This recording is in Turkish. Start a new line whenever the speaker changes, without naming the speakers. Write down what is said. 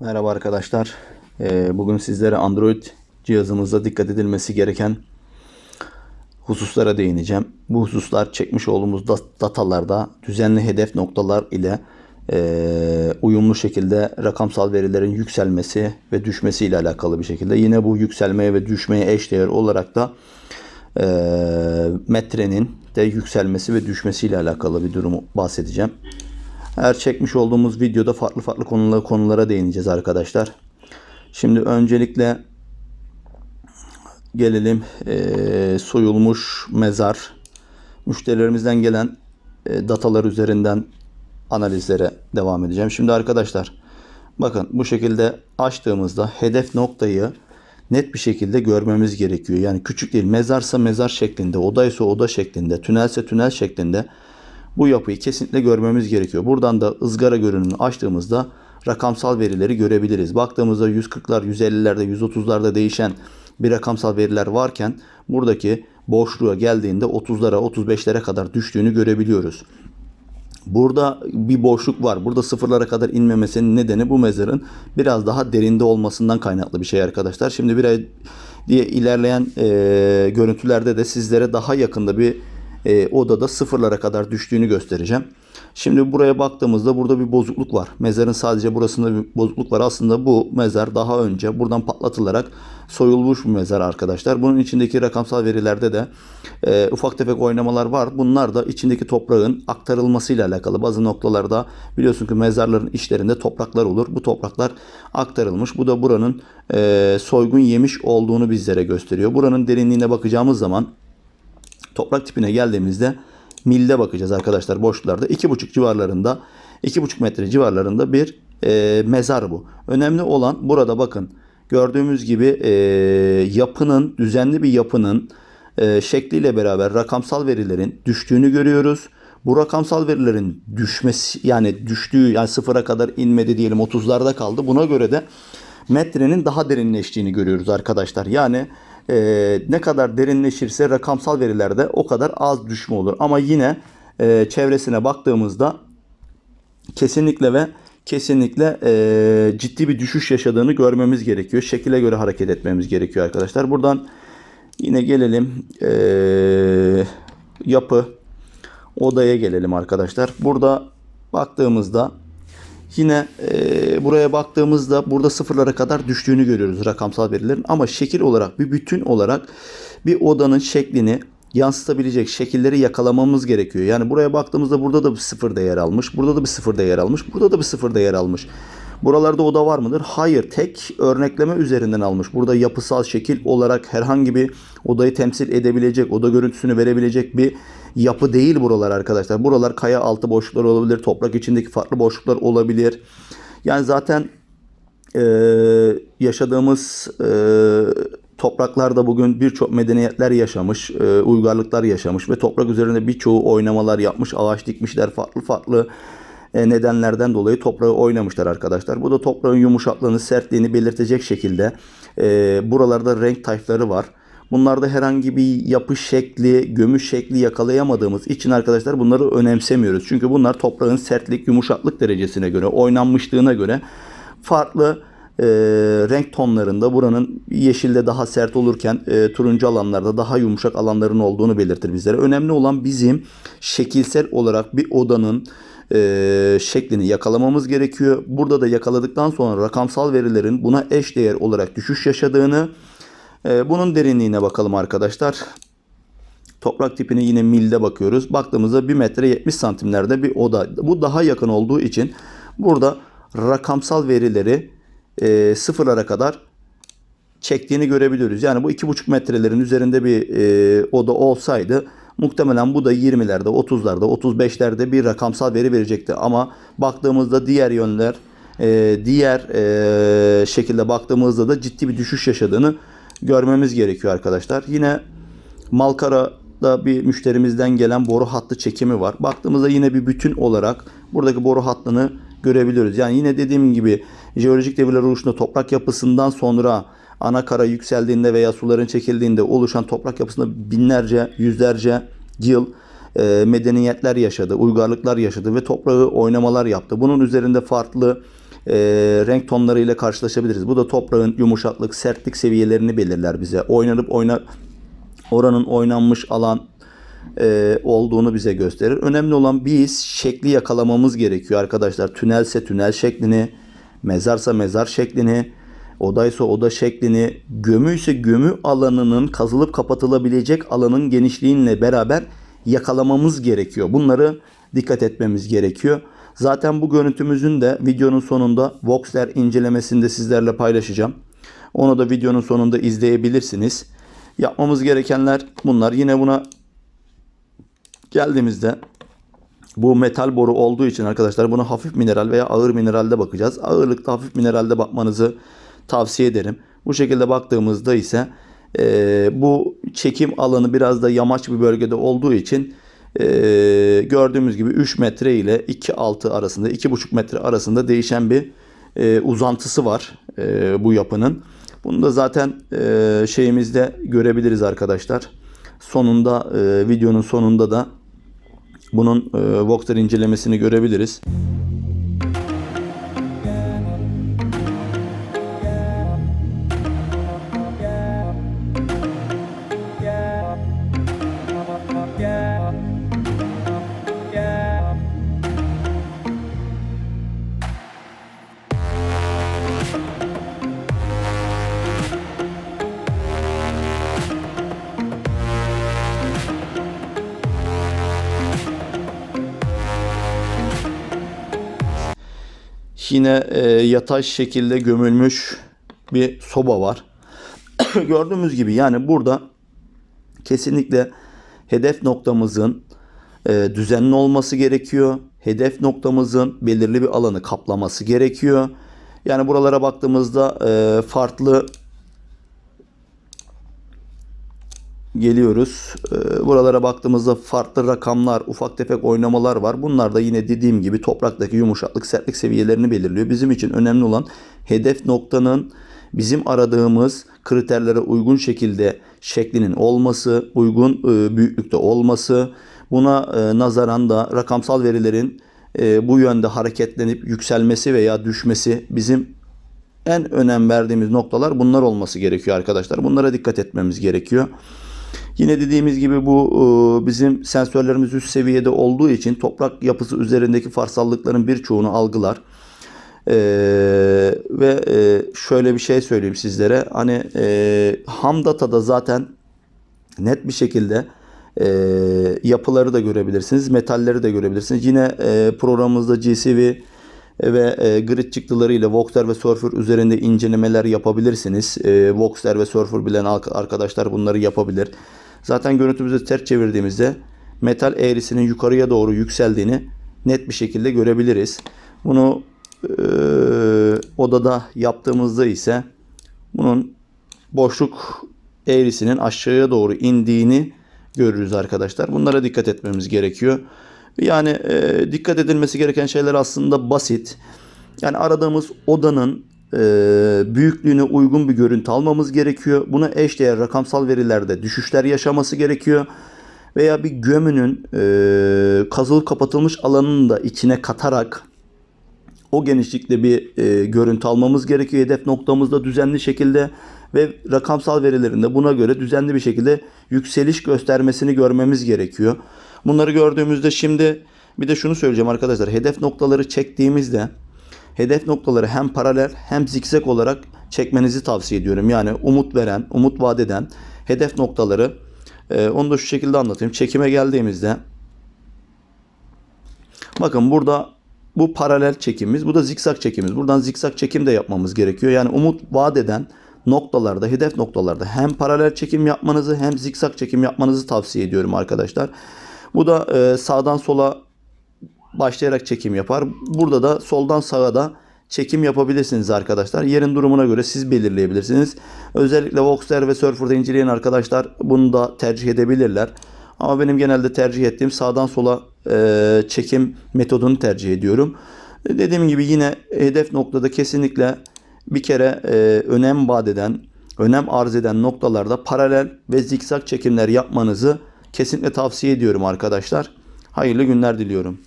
Merhaba arkadaşlar. Ee, Bugün sizlere Android cihazımızda dikkat edilmesi gereken hususlara değineceğim. Bu hususlar çekmiş olduğumuz da- datalarda düzenli hedef noktalar ile e, uyumlu şekilde rakamsal verilerin yükselmesi ve düşmesi ile alakalı bir şekilde. Yine bu yükselmeye ve düşmeye eşdeğer olarak da e, metrenin de yükselmesi ve düşmesi ile alakalı bir durumu bahsedeceğim. Her çekmiş olduğumuz videoda farklı farklı konulara, konulara değineceğiz arkadaşlar. Şimdi öncelikle gelelim eee, soyulmuş mezar. Müşterilerimizden gelen e, datalar üzerinden analizlere devam edeceğim. Şimdi arkadaşlar bakın bu şekilde açtığımızda hedef noktayı net bir şekilde görmemiz gerekiyor. Yani küçük değil mezarsa mezar şeklinde, odaysa oda şeklinde, tünelse tünel şeklinde bu yapıyı kesinlikle görmemiz gerekiyor. Buradan da ızgara görünümünü açtığımızda rakamsal verileri görebiliriz. Baktığımızda 140'lar, 150'lerde, 130'larda değişen bir rakamsal veriler varken buradaki boşluğa geldiğinde 30'lara, 35'lere kadar düştüğünü görebiliyoruz. Burada bir boşluk var. Burada sıfırlara kadar inmemesinin nedeni bu mezarın biraz daha derinde olmasından kaynaklı bir şey arkadaşlar. Şimdi bir ay diye ilerleyen e, görüntülerde de sizlere daha yakında bir e, odada sıfırlara kadar düştüğünü göstereceğim. Şimdi buraya baktığımızda burada bir bozukluk var. Mezarın sadece burasında bir bozukluk var. Aslında bu mezar daha önce buradan patlatılarak soyulmuş bir mezar arkadaşlar. Bunun içindeki rakamsal verilerde de e, ufak tefek oynamalar var. Bunlar da içindeki toprağın aktarılmasıyla alakalı. Bazı noktalarda biliyorsun ki mezarların içlerinde topraklar olur. Bu topraklar aktarılmış. Bu da buranın e, soygun yemiş olduğunu bizlere gösteriyor. Buranın derinliğine bakacağımız zaman toprak tipine geldiğimizde milde bakacağız arkadaşlar boşluklarda. 2,5 civarlarında 2,5 metre civarlarında bir e, mezar bu. Önemli olan burada bakın gördüğümüz gibi e, yapının düzenli bir yapının e, şekliyle beraber rakamsal verilerin düştüğünü görüyoruz. Bu rakamsal verilerin düşmesi yani düştüğü yani sıfıra kadar inmedi diyelim 30'larda kaldı. Buna göre de metrenin daha derinleştiğini görüyoruz arkadaşlar. Yani e, ne kadar derinleşirse rakamsal verilerde o kadar az düşme olur. Ama yine e, çevresine baktığımızda kesinlikle ve kesinlikle e, ciddi bir düşüş yaşadığını görmemiz gerekiyor. Şekile göre hareket etmemiz gerekiyor arkadaşlar. Buradan yine gelelim e, yapı odaya gelelim arkadaşlar. Burada baktığımızda Yine e, buraya baktığımızda burada sıfırlara kadar düştüğünü görüyoruz rakamsal verilerin. Ama şekil olarak bir bütün olarak bir odanın şeklini yansıtabilecek şekilleri yakalamamız gerekiyor. Yani buraya baktığımızda burada da bir sıfır değer almış. Burada da bir sıfır değer almış. Burada da bir sıfır değer almış. Buralarda oda var mıdır? Hayır. Tek örnekleme üzerinden almış. Burada yapısal şekil olarak herhangi bir odayı temsil edebilecek, oda görüntüsünü verebilecek bir yapı değil buralar arkadaşlar. Buralar kaya altı boşluklar olabilir. Toprak içindeki farklı boşluklar olabilir. Yani zaten e, yaşadığımız e, topraklarda bugün birçok medeniyetler yaşamış, e, uygarlıklar yaşamış ve toprak üzerinde birçoğu oynamalar yapmış, ağaç dikmişler, farklı farklı nedenlerden dolayı toprağı oynamışlar arkadaşlar. Bu da toprağın yumuşaklığını, sertliğini belirtecek şekilde e, buralarda renk tayfları var. Bunlarda herhangi bir yapı şekli, gömüş şekli yakalayamadığımız için arkadaşlar bunları önemsemiyoruz. Çünkü bunlar toprağın sertlik, yumuşaklık derecesine göre, oynanmışlığına göre farklı e, renk tonlarında buranın yeşilde daha sert olurken e, turuncu alanlarda daha yumuşak alanların olduğunu belirtir bizlere. Önemli olan bizim şekilsel olarak bir odanın e, şeklini yakalamamız gerekiyor. Burada da yakaladıktan sonra rakamsal verilerin buna eş değer olarak düşüş yaşadığını e, bunun derinliğine bakalım arkadaşlar. Toprak tipine yine milde bakıyoruz. Baktığımızda 1 metre 70 santimlerde bir oda. Bu daha yakın olduğu için burada rakamsal verileri e, sıfırlara kadar çektiğini görebiliyoruz. Yani bu 2,5 metrelerin üzerinde bir e, oda olsaydı muhtemelen bu da 20'lerde, 30'larda, 35'lerde bir rakamsal veri verecekti. Ama baktığımızda diğer yönler, e, diğer e, şekilde baktığımızda da ciddi bir düşüş yaşadığını görmemiz gerekiyor arkadaşlar. Yine Malkara'da bir müşterimizden gelen boru hattı çekimi var. Baktığımızda yine bir bütün olarak buradaki boru hattını görebiliyoruz. Yani yine dediğim gibi jeolojik devirler oluşunda toprak yapısından sonra ana kara yükseldiğinde veya suların çekildiğinde oluşan toprak yapısında binlerce, yüzlerce yıl e, medeniyetler yaşadı, uygarlıklar yaşadı ve toprağı oynamalar yaptı. Bunun üzerinde farklı e, renk tonlarıyla karşılaşabiliriz. Bu da toprağın yumuşaklık, sertlik seviyelerini belirler bize. Oynanıp oyna oranın oynanmış alan e, olduğunu bize gösterir. Önemli olan biz şekli yakalamamız gerekiyor arkadaşlar. Tünelse tünel şeklini, mezarsa mezar şeklini, odaysa oda şeklini, gömü ise gömü alanının kazılıp kapatılabilecek alanın genişliğiyle beraber yakalamamız gerekiyor. Bunları dikkat etmemiz gerekiyor. Zaten bu görüntümüzün de videonun sonunda Voxler incelemesinde sizlerle paylaşacağım. Onu da videonun sonunda izleyebilirsiniz. Yapmamız gerekenler bunlar. Yine buna geldiğimizde bu metal boru olduğu için arkadaşlar buna hafif mineral veya ağır mineralde bakacağız. Ağırlıkta hafif mineralde bakmanızı tavsiye ederim. Bu şekilde baktığımızda ise e, bu çekim alanı biraz da yamaç bir bölgede olduğu için e, gördüğümüz gibi 3 metre ile 2.6 arasında 2.5 metre arasında değişen bir e, uzantısı var e, bu yapının. Bunu da zaten e, şeyimizde görebiliriz arkadaşlar. Sonunda e, videonun sonunda da bunun e, Voxer incelemesini görebiliriz. Yine e, yatay şekilde gömülmüş bir soba var. Gördüğümüz gibi yani burada kesinlikle hedef noktamızın e, düzenli olması gerekiyor. Hedef noktamızın belirli bir alanı kaplaması gerekiyor. Yani buralara baktığımızda e, farklı geliyoruz. Ee, Buralara baktığımızda farklı rakamlar, ufak tefek oynamalar var. Bunlar da yine dediğim gibi topraktaki yumuşaklık, sertlik seviyelerini belirliyor. Bizim için önemli olan hedef noktanın bizim aradığımız kriterlere uygun şekilde şeklinin olması, uygun e, büyüklükte olması. Buna e, nazaran da rakamsal verilerin e, bu yönde hareketlenip yükselmesi veya düşmesi bizim en önem verdiğimiz noktalar bunlar olması gerekiyor arkadaşlar. Bunlara dikkat etmemiz gerekiyor. Yine dediğimiz gibi bu e, bizim sensörlerimiz üst seviyede olduğu için toprak yapısı üzerindeki farsallıkların birçoğunu algılar. Ee, ve e, şöyle bir şey söyleyeyim sizlere. Hani e, ham datada zaten net bir şekilde e, yapıları da görebilirsiniz. Metalleri de görebilirsiniz. Yine e, programımızda GCV ve e, grid çıktıları ile Voxer ve Surfer üzerinde incelemeler yapabilirsiniz. E, Voxer ve Surfer bilen arkadaşlar bunları yapabilir. Zaten görüntümüzü ters çevirdiğimizde metal eğrisinin yukarıya doğru yükseldiğini net bir şekilde görebiliriz. Bunu e, odada yaptığımızda ise bunun boşluk eğrisinin aşağıya doğru indiğini görürüz arkadaşlar. Bunlara dikkat etmemiz gerekiyor. Yani e, dikkat edilmesi gereken şeyler aslında basit. Yani aradığımız odanın e, büyüklüğüne uygun bir görüntü almamız gerekiyor. Buna eşdeğer rakamsal verilerde düşüşler yaşaması gerekiyor. Veya bir gömünün e, kazılıp kapatılmış alanını da içine katarak o genişlikte bir e, görüntü almamız gerekiyor. Hedef noktamızda düzenli şekilde ve rakamsal verilerinde buna göre düzenli bir şekilde yükseliş göstermesini görmemiz gerekiyor. Bunları gördüğümüzde şimdi bir de şunu söyleyeceğim arkadaşlar. Hedef noktaları çektiğimizde hedef noktaları hem paralel hem zikzak olarak çekmenizi tavsiye ediyorum. Yani umut veren, umut vaat hedef noktaları e, onu da şu şekilde anlatayım. Çekime geldiğimizde bakın burada bu paralel çekimimiz, bu da zikzak çekimimiz. Buradan zikzak çekim de yapmamız gerekiyor. Yani umut vaat eden noktalarda, hedef noktalarda hem paralel çekim yapmanızı hem zikzak çekim yapmanızı tavsiye ediyorum arkadaşlar. Bu da e, sağdan sola başlayarak çekim yapar. Burada da soldan sağa da çekim yapabilirsiniz arkadaşlar. Yerin durumuna göre siz belirleyebilirsiniz. Özellikle Voxer ve Surfer'da inceleyen arkadaşlar bunu da tercih edebilirler. Ama benim genelde tercih ettiğim sağdan sola e, çekim metodunu tercih ediyorum. Dediğim gibi yine hedef noktada kesinlikle bir kere e, önem vaat eden, önem arz eden noktalarda paralel ve zikzak çekimler yapmanızı kesinlikle tavsiye ediyorum arkadaşlar. Hayırlı günler diliyorum.